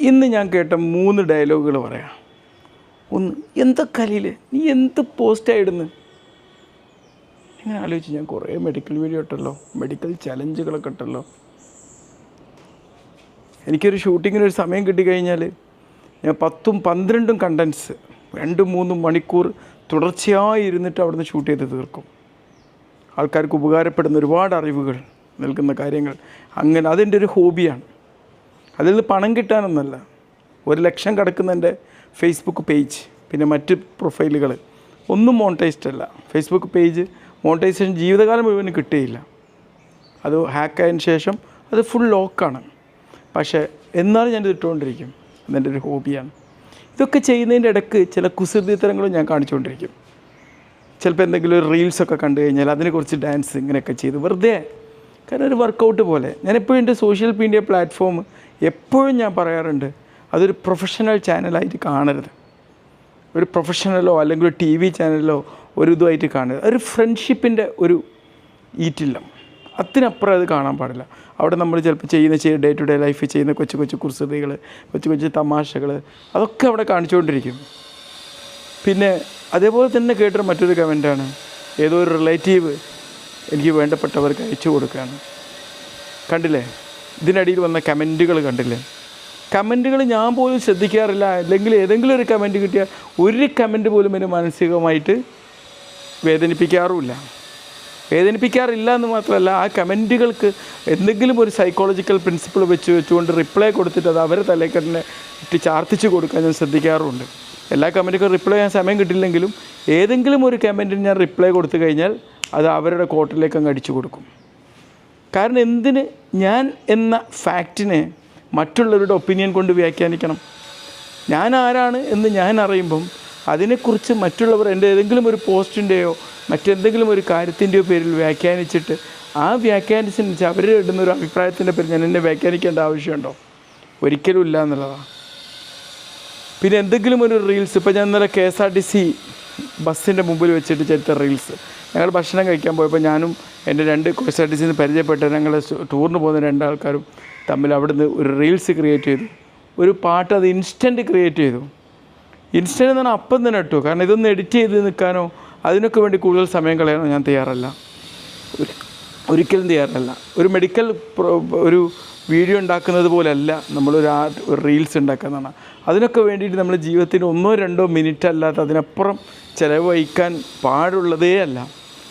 ഇന്ന് ഞാൻ കേട്ട മൂന്ന് ഡയലോഗുകൾ പറയാം. ഒന്ന് എന്താ കലയിൽ നീ എന്ത് പോസ്റ്റായിടുന്നു ഇങ്ങനെ ആലോചിച്ച് ഞാൻ കുറേ മെഡിക്കൽ വീഡിയോ ഇട്ടല്ലോ മെഡിക്കൽ ചലഞ്ചുകളൊക്കെ ഇട്ടല്ലോ. എനിക്കൊരു ഷൂട്ടിങ്ങിനൊരു സമയം കിട്ടിക്കഴിഞ്ഞാൽ ഞാൻ പത്തും പന്ത്രണ്ടും കണ്ടൻസ് രണ്ടും മൂന്നും മണിക്കൂർ തുടർച്ചയായി ഇരുന്നിട്ട് അവിടുന്ന് ഷൂട്ട് ചെയ്ത് തീർക്കും. ആൾക്കാർക്ക് ഉപകാരപ്പെടുന്ന ഒരുപാട് അറിവുകൾ നൽകുന്ന കാര്യങ്ങൾ. അങ്ങനെ അതെന്റെ ഒരു ഹോബിയാണ് അതിൽ നിന്ന് പണം കിട്ടാനൊന്നല്ല ഒരു ലക്ഷം കിടക്കുന്നതിന്റെ ഫേസ്ബുക്ക് പേജ് പിന്നെ മറ്റ് പ്രൊഫൈലുകൾ ഒന്നും മോണിറ്റൈസ്ഡ് അല്ല. ഫേസ്ബുക്ക് പേജ് മോണിറ്റൈസേഷൻ ജീവിതകാലം മുഴുവൻ കിട്ടുകയില്ല അത് ഹാക്കായതിന് ശേഷം അത് ഫുൾ ലോക്കാണ് പക്ഷേ എന്നാലും ഞാനിത് ഇട്ടുകൊണ്ടിരിക്കും. അതെന്റെ ഒരു ഹോബിയാണ് ഇതൊക്കെ ചെയ്യുന്നതിന്റെ ഇടയ്ക്ക് ചില കുസൃതിത്തരങ്ങളും ഞാൻ കാണിച്ചുകൊണ്ടിരിക്കും. ചിലപ്പോൾ എന്തെങ്കിലും ഒരു റീൽസൊക്കെ കണ്ടു കഴിഞ്ഞാൽ അതിനെക്കുറിച്ച് ഡാൻസ് ഇങ്ങനെയൊക്കെ ചെയ്ത് വെറുതെ കാരണം ഒരു വർക്കൗട്ട് പോലെ. ഞാനെപ്പോഴും എന്റെ സോഷ്യൽ മീഡിയ പ്ലാറ്റ്ഫോം എപ്പോഴും ഞാൻ പറയാറുണ്ട് അതൊരു പ്രൊഫഷണൽ ചാനലായിട്ട് കാണരുത്. ഒരു പ്രൊഫഷണലോ അല്ലെങ്കിൽ ഒരു ടി വി ചാനലോ ഒരു ഇതുമായിട്ട് കാണരുത്. ഒരു ഫ്രണ്ട്ഷിപ്പിന്റെ ഒരു ഈറ്റില്ല. അതിനപ്പുറം അത് കാണാൻ പാടില്ല. അവിടെ നമ്മൾ ചിലപ്പോൾ ചെയ്യുന്ന ചെയ്യ ഡേ ടു ഡേ ലൈഫിൽ ചെയ്യുന്ന കൊച്ചു കൊച്ചു കുസൃതികൾ കൊച്ചു കൊച്ചു തമാശകൾ അതൊക്കെ അവിടെ കാണിച്ചുകൊണ്ടിരിക്കും. പിന്നെ അതേപോലെ തന്നെ കേട്ടൊരു മറ്റൊരു കമന്റാണ് ഏതോ ഒരു റിലേറ്റീവ് എനിക്ക് വേണ്ടപ്പെട്ടവർക്ക് അയച്ചു കൊടുക്കുകയാണ്. കണ്ടില്ലേ? ഇതിനടിയിൽ വന്ന കമന്റുകൾ കണ്ടില്ലേ? കമന്റുകൾ ഞാൻ പോലും ശ്രദ്ധിക്കാറില്ല. അല്ലെങ്കിൽ ഏതെങ്കിലും ഒരു കമന്റ് കിട്ടിയാൽ ഒരു കമന്റ് പോലും എന്നെ മാനസികമായിട്ട് വേദനിപ്പിക്കാറുമില്ല. വേദനിപ്പിക്കാറില്ല എന്ന് മാത്രമല്ല ആ കമന്റുകൾക്ക് എന്തെങ്കിലും ഒരു സൈക്കോളജിക്കൽ പ്രിൻസിപ്പിൾ വെച്ച് വെച്ചുകൊണ്ട് റിപ്ലൈ കൊടുത്തിട്ട് അത് അവരെ തലേക്കെന്നെ ഇട്ട് ചാർത്തിച്ച് കൊടുക്കാൻ ഞാൻ ശ്രദ്ധിക്കാറുണ്ട്. എല്ലാ കമന്റുക്കും റിപ്ലൈ ചെയ്യാൻ സമയം കിട്ടില്ലെങ്കിലും ഏതെങ്കിലും ഒരു കമന്റിന് ഞാൻ റിപ്ലൈ കൊടുത്തു കഴിഞ്ഞാൽ അത് അവരുടെ കോട്ടിലേക്ക് അങ്ങ് അടിച്ചു കൊടുക്കും. കാരണം എന്തിന് ഞാൻ എന്ന ഫാക്റ്റിനെ മറ്റുള്ളവരുടെ ഒപ്പീനിയൻ കൊണ്ട് വ്യാഖ്യാനിക്കണം? ഞാൻ ആരാണ് എന്ന് ഞാൻ അറിയുമ്പം അതിനെക്കുറിച്ച് മറ്റുള്ളവർ എന്റെ ഏതെങ്കിലും ഒരു പോസ്റ്റിന്റെയോ മറ്റെന്തെങ്കിലും ഒരു കാര്യത്തിന്റെയോ പേരിൽ വ്യാഖ്യാനിച്ചിട്ട് ആ വ്യാഖ്യാനിച്ചനുസരിച്ച് അവർ ഇടുന്ന ഒരു അഭിപ്രായത്തിന്റെ പേരിൽ ഞാൻ എന്നെ വ്യാഖ്യാനിക്കേണ്ട ആവശ്യമുണ്ടോ? ഒരിക്കലും ഇല്ല എന്നുള്ളതാണ് പിന്നെ എന്തെങ്കിലും ഒരു റീൽസ് ഇപ്പോൾ ഞാൻ ഇന്നലെ K S R T C ബസ്സിന്റെ മുമ്പിൽ വെച്ചിട്ട് ചരിത്ര റീൽസ് ഞങ്ങൾ ഭക്ഷണം കഴിക്കാൻ പോയപ്പോൾ ഞാനും എന്റെ രണ്ട് കെ എസ് ആർ പരിചയപ്പെട്ട ഞങ്ങൾ ടൂറിന് പോകുന്ന രണ്ടാൾക്കാരും തമ്മിൽ അവിടുന്ന് ഒരു റീൽസ് ക്രിയേറ്റ് ചെയ്തു. ഒരു പാട്ട് അത് ഇൻസ്റ്റന്റ് ക്രിയേറ്റ് ചെയ്തു. ഇൻസ്റ്റന്റ് എന്ന് പറഞ്ഞാൽ അപ്പം തന്നെ ഇട്ടു. കാരണം ഇതൊന്ന് എഡിറ്റ് ചെയ്ത് നിൽക്കാനോ അതിനൊക്കെ വേണ്ടി കൂടുതൽ സമയം കളയാനോ ഞാൻ തയ്യാറല്ല. ഒരു- ഒരിക്കലും തയ്യാറല്ല. ഒരു മെഡിക്കൽ ഒരു വീഡിയോ ഉണ്ടാക്കുന്നത് പോലെയല്ല നമ്മളൊരു ആ ഒരു റീൽസ് ഉണ്ടാക്കുന്നതാണ് അതിനൊക്കെ വേണ്ടിയിട്ട് നമ്മുടെ ജീവിതത്തിന് ഒന്നോ രണ്ടോ മിനിറ്റ് അല്ലാതെ അതിനപ്പുറം ചിലവഴിക്കാൻ പാടുള്ളതേ അല്ല.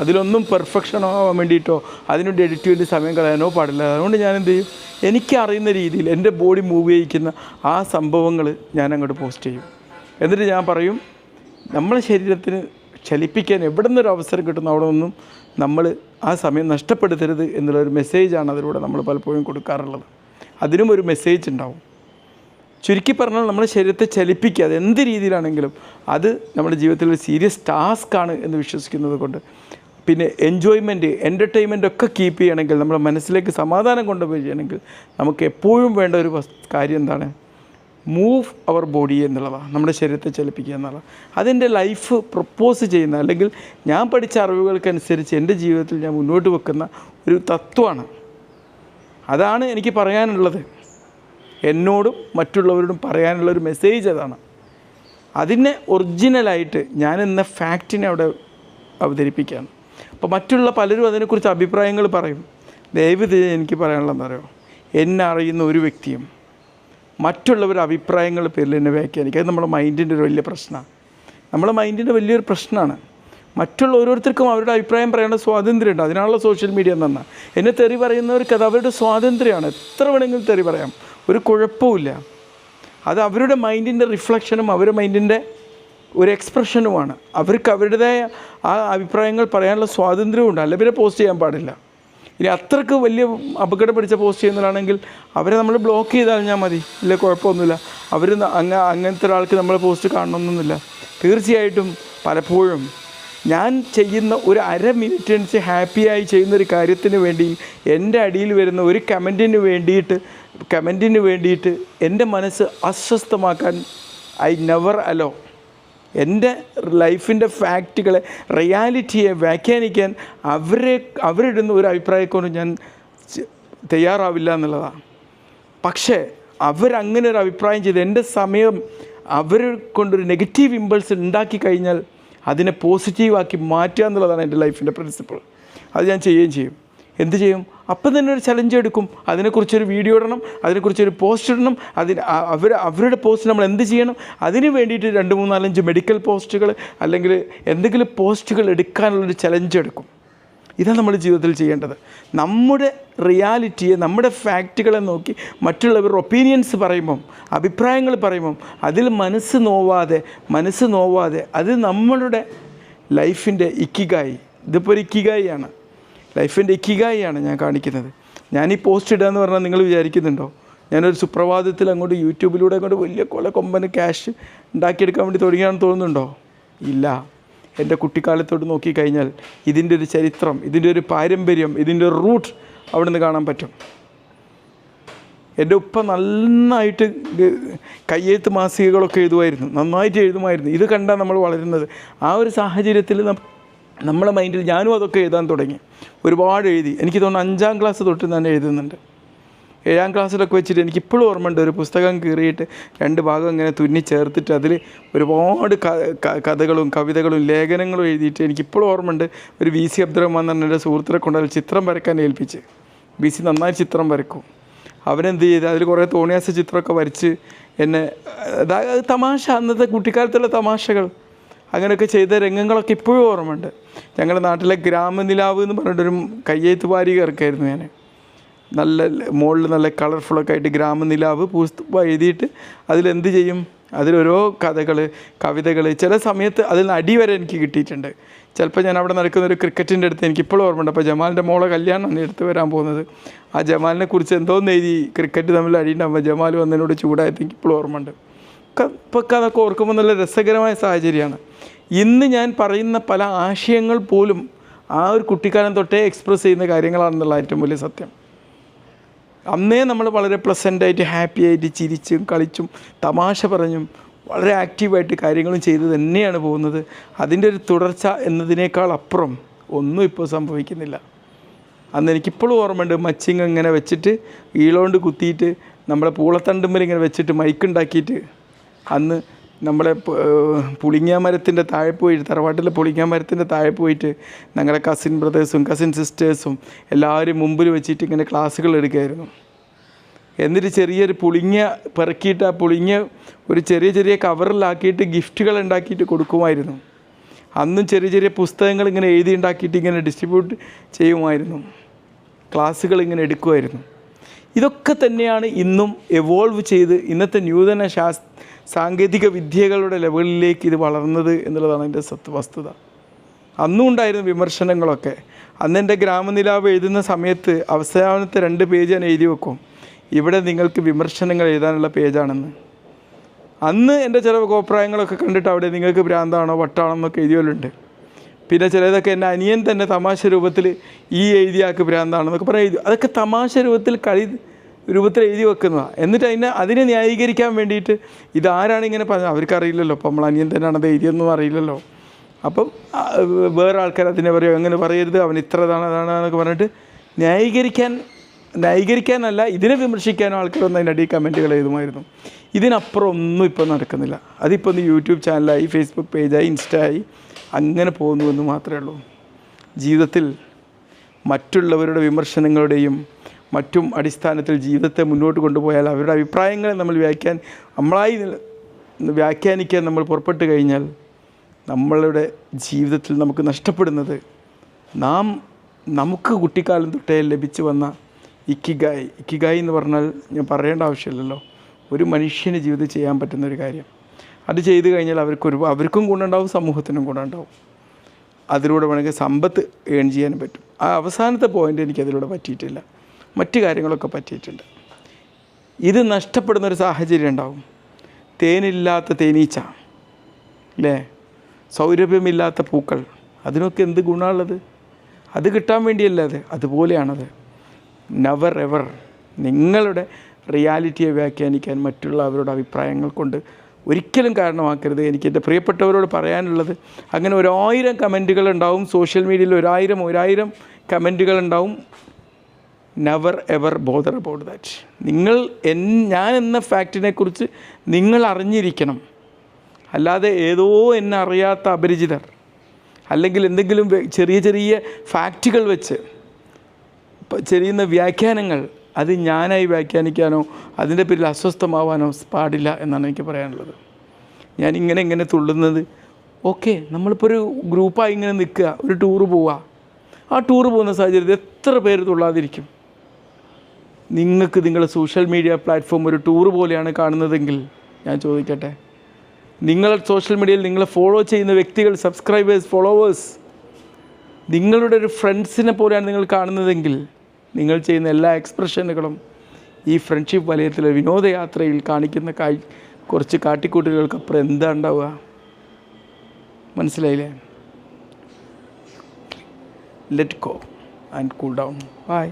അതിലൊന്നും പെർഫെക്ഷൻ ആവാൻ വേണ്ടിയിട്ടോ അതിനുവേണ്ടി എഡിറ്റ് വേണ്ടി സമയം കളയാനോ പാടില്ല. അതുകൊണ്ട് ഞാൻ എന്ത് ചെയ്യും എനിക്കറിയുന്ന രീതിയിൽ എന്റെ ബോഡി മൂവ് ചെയ്യിക്കുന്ന ആ സംഭവങ്ങൾ ഞാൻ അങ്ങോട്ട് പോസ്റ്റ് ചെയ്യും. എന്നിട്ട് ഞാൻ പറയും നമ്മളെ ശരീരത്തിന് ചലിപ്പിക്കാൻ എവിടെ നിന്നൊരു അവസരം കിട്ടുന്നു അവിടെ നിന്നും നമ്മൾ ആ സമയം നഷ്ടപ്പെടുത്തരുത് എന്നുള്ളൊരു മെസ്സേജാണ് അതിലൂടെ നമ്മൾ പലപ്പോഴും കൊടുക്കാറുള്ളത്. അതിനും ഒരു മെസ്സേജ് ഉണ്ടാവും. ചുരുക്കി പറഞ്ഞാൽ നമ്മുടെ ശരീരത്തെ ചലിപ്പിക്കുക. അത് എന്ത് രീതിയിലാണെങ്കിലും അത് നമ്മുടെ ജീവിതത്തിൽ ഒരു സീരിയസ് ടാസ്ക് ആണ് എന്ന് വിശ്വസിക്കുന്നത് കൊണ്ട്. പിന്നെ എൻജോയ്മെന്റ് എന്റർടൈൻമെന്റ് ഒക്കെ കീപ്പ് ചെയ്യണമെങ്കിൽ നമ്മുടെ മനസ്സിലേക്ക് സമാധാനം കൊണ്ടുപോയി നമുക്ക് എപ്പോഴും വേണ്ട ഒരു കാര്യം എന്താണ്? മൂവ് അവർ ബോഡി എന്നുള്ളതാണ്. നമ്മുടെ ശരീരത്തെ ചലിപ്പിക്കുക എന്നുള്ളത് അതെന്റെ ലൈഫ് പ്രപ്പോസ് ചെയ്യുന്ന അല്ലെങ്കിൽ ഞാൻ പഠിച്ച അറിവുകൾക്കനുസരിച്ച് എന്റെ ജീവിതത്തിൽ ഞാൻ മുന്നോട്ട് വെക്കുന്ന ഒരു തത്വമാണ്. അതാണ് എനിക്ക് പറയാനുള്ളത്. എന്നോടും മറ്റുള്ളവരോടും പറയാനുള്ള ഒരു മെസ്സേജ് അതാണ്. അതിനെ ഒറിജിനലായിട്ട് ഞാൻ എന്ന ഫാക്റ്റിനെ അവിടെ അവതരിപ്പിക്കുകയാണ്. അപ്പോൾ മറ്റുള്ള പലരും അതിനെക്കുറിച്ച് അഭിപ്രായങ്ങൾ പറയും. ദയവ് എനിക്ക് പറയാനുള്ളതെന്ന് അറിയോ എന്നെ അറിയുന്ന ഒരു വ്യക്തിയും മറ്റുള്ളവരുടെ അഭിപ്രായങ്ങൾ പേരിൽ എന്നെ വ്യാഖ്യാനിക്കുക അത് നമ്മുടെ മൈൻഡിന്റെ ഒരു വലിയ പ്രശ്നമാണ്. നമ്മുടെ മൈൻഡിന്റെ വലിയൊരു പ്രശ്നമാണ്. മറ്റുള്ള ഓരോരുത്തർക്കും അവരുടെ അഭിപ്രായം പറയാനുള്ള സ്വാതന്ത്ര്യമുണ്ട്. അതിനാണല്ലോ സോഷ്യൽ മീഡിയ പറഞ്ഞാൽ. എന്നെ തെറി പറയുന്നവർക്ക് അത് അവരുടെ സ്വാതന്ത്ര്യമാണ്. എത്ര വേണമെങ്കിലും തെറി പറയാം. ഒരു കുഴപ്പമില്ല അത് അവരുടെ മൈൻഡിന്റെ റിഫ്ലക്ഷനും അവരുടെ മൈൻഡിന്റെ ഒരു എക്സ്പ്രഷനുമാണ്. അവർക്ക് അവരുടേതായ ആ അഭിപ്രായങ്ങൾ പറയാനുള്ള സ്വാതന്ത്ര്യമുണ്ട് അല്ല പിന്നെ പോസ്റ്റ് ചെയ്യാൻ പാടില്ല. ഇനി അത്രയ്ക്ക് വലിയ അപകടം പിടിച്ച പോസ്റ്റ് ചെയ്യുന്നതാണെങ്കിൽ അവരെ നമ്മൾ ബ്ലോക്ക് ചെയ്താൽ ഞാൻ മതി. ഇല്ല കുഴപ്പമൊന്നുമില്ല. അവർ അങ്ങ അങ്ങനത്തെ ഒരാൾക്ക് നമ്മളെ പോസ്റ്റ് കാണണമെന്നൊന്നുമില്ല. തീർച്ചയായിട്ടും പലപ്പോഴും ഞാൻ ചെയ്യുന്ന ഒരു അര മിനിറ്റ് ഹാപ്പിയായി ചെയ്യുന്ന ഒരു കാര്യത്തിന് വേണ്ടി എന്റെ അടിയിൽ വരുന്ന ഒരു കമന്റിന് വേണ്ടിയിട്ട് കമന്റിന് വേണ്ടിയിട്ട് എന്റെ മനസ്സ് അസ്വസ്ഥമാക്കാൻ ഐ നെവർ അലോ. എന്റെ ലൈഫിന്റെ ഫാക്റ്റുകളെ റിയാലിറ്റിയെ വ്യാഖ്യാനിക്കാൻ അവരെ അവരിടുന്ന ഒരു അഭിപ്രായക്കൊണ്ട് ഞാൻ തയ്യാറാവില്ല എന്നുള്ളതാണ്. പക്ഷേ അവരങ്ങനെ ഒരു അഭിപ്രായം ചെയ്ത് എന്റെ സമയം അവർ കൊണ്ടൊരു നെഗറ്റീവ് ഇമ്പൾസ് ഉണ്ടാക്കി കഴിഞ്ഞാൽ അതിനെ പോസിറ്റീവാക്കി മാറ്റുക എന്നുള്ളതാണ് എന്റെ ലൈഫിന്റെ പ്രിൻസിപ്പിൾ. അത് ഞാൻ ചെയ്യുകയും ചെയ്യും. എന്ത് ചെയ്യും? അപ്പം തന്നെ ഒരു ചലഞ്ച് എടുക്കും. അതിനെക്കുറിച്ചൊരു വീഡിയോ ഇടണം അതിനെക്കുറിച്ചൊരു പോസ്റ്റ് ഇടണം അതിന് അവർ അവരുടെ പോസ്റ്റ് നമ്മൾ എന്ത് ചെയ്യണം? അതിന് വേണ്ടിയിട്ട് രണ്ട് മൂന്നാലഞ്ച് മെഡിക്കൽ പോസ്റ്റുകൾ അല്ലെങ്കിൽ എന്തെങ്കിലും പോസ്റ്റുകൾ എടുക്കാനുള്ളൊരു ചലഞ്ച് എടുക്കും. ഇതാണ് നമ്മൾ ജീവിതത്തിൽ ചെയ്യേണ്ടത്. നമ്മുടെ റിയാലിറ്റിയെ നമ്മുടെ ഫാക്റ്റുകളെ നോക്കി മറ്റുള്ളവരുടെ ഒപ്പീനിയൻസ് പറയുമ്പം അഭിപ്രായങ്ങൾ പറയുമ്പം അതിൽ മനസ്സ് നോവാതെ മനസ്സ് നോവാതെ അത് നമ്മളുടെ ലൈഫിന്റെ ഇക്കിഗായി. ഇതിപ്പോൾ ഒരു ഇക്കിഗായിയാണ്. ലൈഫിന്റെ ഇക്കിഗായിയാണ് ഞാൻ കാണിക്കുന്നത്. ഞാൻ ഈ പോസ്റ്റ് ഇടുക എന്ന് പറഞ്ഞാൽ നിങ്ങൾ വിചാരിക്കുന്നുണ്ടോ? ഞാനൊരു സുപ്രഭാതത്തിൽ അങ്ങോട്ട് യൂട്യൂബിലൂടെ അങ്ങോട്ട് വലിയ കൊല കൊമ്പന് ക്യാഷ് ഉണ്ടാക്കിയെടുക്കാൻ വേണ്ടി തുടങ്ങിയാണെന്ന് തോന്നുന്നുണ്ടോ? ഇല്ല. എന്റെ കുട്ടിക്കാലത്തോട് നോക്കിക്കഴിഞ്ഞാൽ ഇതിന്റെ ഒരു ചരിത്രം ഇതിന്റെ ഒരു പാരമ്പര്യം ഇതിന്റെ ഒരു റൂട്ട് അവിടെ നിന്ന് കാണാൻ പറ്റും. എന്റെ ഉപ്പ നന്നായിട്ട് കയ്യെഴുത്ത് മാസികകളൊക്കെ എഴുതുമായിരുന്നു നന്നായിട്ട് എഴുതുമായിരുന്നു. ഇത് കണ്ടാണ് നമ്മൾ വളരുന്നത്. ആ ഒരു സാഹചര്യത്തിൽ നമ്മളെ മൈൻഡിൽ ഞാനും അതൊക്കെ എഴുതാൻ തുടങ്ങി. ഒരുപാട് എഴുതി. എനിക്ക് തോന്നുന്നു അഞ്ചാം ക്ലാസ് തൊട്ട് ഞാൻ എഴുതുന്നുണ്ട്. ഏഴാം ക്ലാസ്സിലൊക്കെ വെച്ചിട്ട് എനിക്ക് ഇപ്പോഴും ഓർമ്മയുണ്ട്. ഒരു പുസ്തകം കീറിയിട്ട് രണ്ട് ഭാഗം ഇങ്ങനെ തുന്നി ചേർത്തിട്ട് അതിൽ ഒരുപാട് കഥകളും കവിതകളും ലേഖനങ്ങളും എഴുതിയിട്ട് എനിക്കിപ്പോഴും ഓർമ്മയുണ്ട്. ഒരു വി. സി. അബ്ദുറഹ്മാൻ പറഞ്ഞ എന്റെ സുഹൃത്തിനെ കൊണ്ട് അതിൽ ചിത്രം വരയ്ക്കാൻ ഏൽപ്പിച്ച്. വി. സി. നന്നായി ചിത്രം വരക്കും അവനെന്ത് ചെയ്ത്? അതിൽ കുറേ തോണിയാസ ചിത്രമൊക്കെ വരച്ച് എന്നെ അതായത് തമാശ. അന്നത്തെ കുട്ടിക്കാലത്തുള്ള തമാശകൾ. അങ്ങനെയൊക്കെ ചെയ്ത രംഗങ്ങളൊക്കെ ഇപ്പോഴും ഓർമ്മയുണ്ട്. ഞങ്ങളുടെ നാട്ടിലെ ഗ്രാമനിലാവ് എന്ന് പറഞ്ഞിട്ടൊരു കയ്യേത്ത് വാരിക ഇറക്കായിരുന്നു ഞാൻ. നല്ല മുകളിൽ നല്ല കളർഫുള്ളൊക്കെ ആയിട്ട് ഗ്രാമനിലാവ് പുസ്തകം എഴുതിയിട്ട് അതിലെന്ത് ചെയ്യും? അതിലോരോ കഥകൾ കവിതകൾ ചില സമയത്ത് അതിൽ നിന്ന് അടി വരെ എനിക്ക് കിട്ടിയിട്ടുണ്ട്. ചിലപ്പോൾ ഞാൻ അവിടെ നടക്കുന്ന ഒരു ക്രിക്കറ്റിന്റെ അടുത്ത് എനിക്ക് ഇപ്പോഴും ഓർമ്മയുണ്ട്. അപ്പോൾ ജമാലിന്റെ മോളെ കല്യാണമാണ് എടുത്ത് വരാൻ പോകുന്നത്. ആ ജമാലിനെ കുറിച്ച് എന്തോന്ന് എഴുതി ക്രിക്കറ്റ് തമ്മിൽ അടിയുണ്ടാകുമ്പോൾ ജമാൽ വന്നതിനോട് ചൂടായത് എനിക്ക് ഇപ്പോഴും ഓർമ്മയുണ്ട്. ഇപ്പോൾ അതൊക്കെ ഓർക്കുമ്പോൾ നല്ല രസകരമായ സാഹചര്യമാണ്. ഇന്ന് ഞാൻ പറയുന്ന പല ആശയങ്ങൾ പോലും ആ ഒരു കുട്ടിക്കാലം തൊട്ടേ എക്സ്പ്രസ് ചെയ്യുന്ന കാര്യങ്ങളാണെന്നുള്ള ഏറ്റവും വലിയ സത്യം. അന്നേ നമ്മൾ വളരെ പ്ലസന്റായിട്ട് ഹാപ്പി ആയിട്ട് ചിരിച്ചും കളിച്ചും തമാശ പറഞ്ഞും വളരെ ആക്റ്റീവായിട്ട് കാര്യങ്ങളും ചെയ്ത് തന്നെയാണ് പോകുന്നത്. അതിന്റെ ഒരു തുടർച്ച എന്നതിനേക്കാൾ അപ്പുറം ഒന്നും ഇപ്പോൾ സംഭവിക്കുന്നില്ല. അന്ന് എനിക്കിപ്പോഴും ഓർമ്മയുണ്ട് മച്ചിങ് ഇങ്ങനെ വെച്ചിട്ട് ഈളോണ്ട് കുത്തിയിട്ട് നമ്മളെ പൂളത്തണ്ടുമ്പിൽ ഇങ്ങനെ വെച്ചിട്ട് മൈക്കുണ്ടാക്കിയിട്ട് അന്ന് നമ്മളെ പുളിങ്ങ മരത്തിന്റെ താഴെ പോയിട്ട് തറവാട്ടിലെ പുളിങ്ങ മരത്തിന്റെ താഴെ പോയിട്ട് ഞങ്ങളുടെ കസിൻ ബ്രദേഴ്സും കസിൻ സിസ്റ്റേഴ്സും എല്ലാവരും മുമ്പിൽ വെച്ചിട്ട് ഇങ്ങനെ ക്ലാസ്സുകൾ എടുക്കുമായിരുന്നു എന്നിട്ട് ചെറിയൊരു പുളിങ്ങ പെറുക്കിയിട്ട് ആ പുളിങ്ങ ഒരു ചെറിയ ചെറിയ കവറിലാക്കിയിട്ട് ഗിഫ്റ്റുകൾ ഉണ്ടാക്കിയിട്ട് കൊടുക്കുമായിരുന്നു. അന്നും ചെറിയ ചെറിയ പുസ്തകങ്ങൾ ഇങ്ങനെ എഴുതി ഉണ്ടാക്കിയിട്ട് ഇങ്ങനെ ഡിസ്ട്രിബ്യൂട്ട് ചെയ്യുമായിരുന്നു. ക്ലാസ്സുകൾ ഇങ്ങനെ എടുക്കുമായിരുന്നു. ഇതൊക്കെ തന്നെയാണ് ഇന്നും എവോൾവ് ചെയ്ത് ഇന്നത്തെ നൂതന ശാസ് സാങ്കേതിക വിദ്യകളുടെ ലെവലിലേക്ക് ഇത് വളർന്നത് എന്നുള്ളതാണ് എന്റെ സത്യ വസ്തുത. അന്നും ഉണ്ടായിരുന്ന വിമർശനങ്ങളൊക്കെ. അന്ന് എന്റെ ഗ്രാമനിലാവ് എഴുതുന്ന സമയത്ത് അവസാനത്തെ രണ്ട് പേജ് ഞാൻ എഴുതി വെക്കും. ഇവിടെ നിങ്ങൾക്ക് വിമർശനങ്ങൾ എഴുതാനുള്ള പേജാണെന്ന്. അന്ന് എന്റെ ചില കോപ്രായങ്ങളൊക്കെ കണ്ടിട്ട് അവിടെ നിങ്ങൾക്ക് ഭ്രാന്താണോ വട്ടാണോ എന്നൊക്കെ എഴുതിയവരുണ്ട്. പിന്നെ ചിലതൊക്കെ എന്റെ അനിയൻ തന്നെ തമാശ രൂപത്തിൽ ഈ എഴുതിയാക്ക് ഭ്രാന്താണെന്നൊക്കെ പറഞ്ഞ് അതൊക്കെ തമാശ രൂപത്തിൽ കളി രൂപത്തിൽ എഴുതി വെക്കുന്നതാണ് എന്നിട്ട് അതിനെ അതിനെ ന്യായീകരിക്കാൻ വേണ്ടിയിട്ട് ഇതാരാണ് ഇങ്ങനെ പറഞ്ഞത്? അവർക്കറിയില്ലല്ലോ. അപ്പം നമ്മൾ അനിയൻ തന്നെയാണ് അത് എഴുതിയൊന്നും അറിയില്ലല്ലോ. അപ്പം വേറെ ആൾക്കാർ അതിനെ പറയും? അങ്ങനെ പറയരുത്. അവൻ ഇത്രതാണ് അതാണ് എന്നൊക്കെ പറഞ്ഞിട്ട് ന്യായീകരിക്കാൻ ന്യായീകരിക്കാനല്ല ഇതിനെ വിമർശിക്കാനോ ആൾക്കാരൊന്നും അതിനടി കമന്റുകൾ എഴുതുമായിരുന്നു. ഇതിനപ്പുറം ഒന്നും ഇപ്പോൾ നടക്കുന്നില്ല. അതിപ്പോൾ ഒന്ന് യൂട്യൂബ് ചാനലായി ഫേസ്ബുക്ക് പേജായി ഇൻസ്റ്റയായി അങ്ങനെ പോകുന്നു എന്ന് മാത്രമേ ഉള്ളൂ. ജീവിതത്തിൽ മറ്റുള്ളവരുടെ വിമർശനങ്ങളുടെയും മറ്റും അടിസ്ഥാനത്തിൽ ജീവിതത്തെ മുന്നോട്ട് കൊണ്ടുപോയാൽ അവരുടെ അഭിപ്രായങ്ങളെ നമ്മൾ വ്യാഖ്യാൻ നമ്മളായി വ്യാഖ്യാനിക്കാൻ നമ്മൾ പുറപ്പെട്ട് കഴിഞ്ഞാൽ നമ്മളുടെ ജീവിതത്തിൽ നമുക്ക് നഷ്ടപ്പെടുന്നത് നാം നമുക്ക് കുട്ടിക്കാലം തൊട്ടേ ലഭിച്ചു വന്ന ഇക്കിഗായ്. ഇക്കിഗായ് എന്ന് പറഞ്ഞാൽ ഞാൻ പറയേണ്ട ആവശ്യമില്ലല്ലോ. ഒരു മനുഷ്യന് ജീവിതം ചെയ്യാൻ പറ്റുന്ന ഒരു കാര്യം. അത് ചെയ്തു കഴിഞ്ഞാൽ അവർക്ക് ഒരു അവർക്കും ഗുണമുണ്ടാവും സമൂഹത്തിനും ഗുണമുണ്ടാവും അതിലൂടെ വേണമെങ്കിൽ സമ്പത്ത് ഏൺ ചെയ്യാനും പറ്റും. ആ അവസാനത്തെ പോയിന്റ് എനിക്കതിലൂടെ പറ്റിയിട്ടില്ല. മറ്റു കാര്യങ്ങളൊക്കെ പറ്റിയിട്ടുണ്ട്. ഇത് നഷ്ടപ്പെടുന്ന ഒരു സാഹചര്യം ഉണ്ടാവും. തേനില്ലാത്ത തേനീച്ച അല്ലേ സൗരഭ്യമില്ലാത്ത പൂക്കൾ അതിനൊക്കെ എന്ത് ഗുണമുള്ളത്? അത് കിട്ടാൻ വേണ്ടിയല്ല അത്? അതുപോലെയാണത്. നവർ എവർ നിങ്ങളുടെ റിയാലിറ്റിയെ വ്യാഖ്യാനിക്കാൻ മറ്റുള്ള അവരുടെ അഭിപ്രായങ്ങൾ കൊണ്ട് ഒരിക്കലും കാരണമാക്കരുത്. എനിക്ക് എന്റെ പ്രിയപ്പെട്ടവരോട് പറയാനുള്ളത് അങ്ങനെ ഒരായിരം കമന്റുകൾ ഉണ്ടാവും. സോഷ്യൽ മീഡിയയിൽ ഒരായിരം ഒരായിരം കമന്റുകൾ ഉണ്ടാവും. Never ever bother about that നിങ്ങൾ എൻ ഞാൻ എന്ന ഫാക്റ്റിനെ കുറിച്ച് നിങ്ങൾ അറിഞ്ഞിരിക്കണം. അല്ലാതെ ഏതോ എന്നെ അറിയാത്ത അപരിചിതർ അല്ലെങ്കിൽ എന്തെങ്കിലും ചെറിയ ചെറിയ ഫാക്റ്റുകൾ വെച്ച് ചെറിയുന്ന വ്യാഖ്യാനങ്ങൾ അത് ഞാനായി വ്യാഖ്യാനിക്കാനോ അതിന്റെ പേരിൽ അസ്വസ്ഥമാവാനോ പാടില്ല എന്നാണ് എനിക്ക് പറയാനുള്ളത്. ഞാൻ ഇങ്ങനെ ഇങ്ങനെ തുള്ളുന്നത്. ഓക്കെ നമ്മളിപ്പോൾ ഒരു ഗ്രൂപ്പായി ഇങ്ങനെ നിൽക്കുക ഒരു ടൂറ് പോവുക. ആ ടൂറ് പോകുന്ന സാഹചര്യത്തിൽ എത്ര പേര് തുള്ളാതിരിക്കും? നിങ്ങൾക്ക് നിങ്ങളുടെ സോഷ്യൽ മീഡിയ പ്ലാറ്റ്ഫോം ഒരു ടൂർ പോലെയാണ് കാണുന്നതെങ്കിൽ ഞാൻ ചോദിക്കട്ടെ? നിങ്ങൾ സോഷ്യൽ മീഡിയയിൽ നിങ്ങളെ ഫോളോ ചെയ്യുന്ന വ്യക്തികൾ സബ്സ്ക്രൈബേഴ്സ് ഫോളോവേഴ്സ് നിങ്ങളുടെ ഒരു ഫ്രണ്ട്സിനെ പോലെയാണ് നിങ്ങൾ കാണുന്നതെങ്കിൽ നിങ്ങൾ ചെയ്യുന്ന എല്ലാ എക്സ്പ്രഷനുകളും ഈ ഫ്രണ്ട്ഷിപ്പ് വലയത്തിലെ വിനോദയാത്രയിൽ കാണിക്കുന്ന കായ് കുറച്ച് കാട്ടിക്കൂട്ടുകൾക്കപ്പുറം എന്താ ഉണ്ടാവുക? മനസ്സിലായില്ലേ? Let go and cool down bye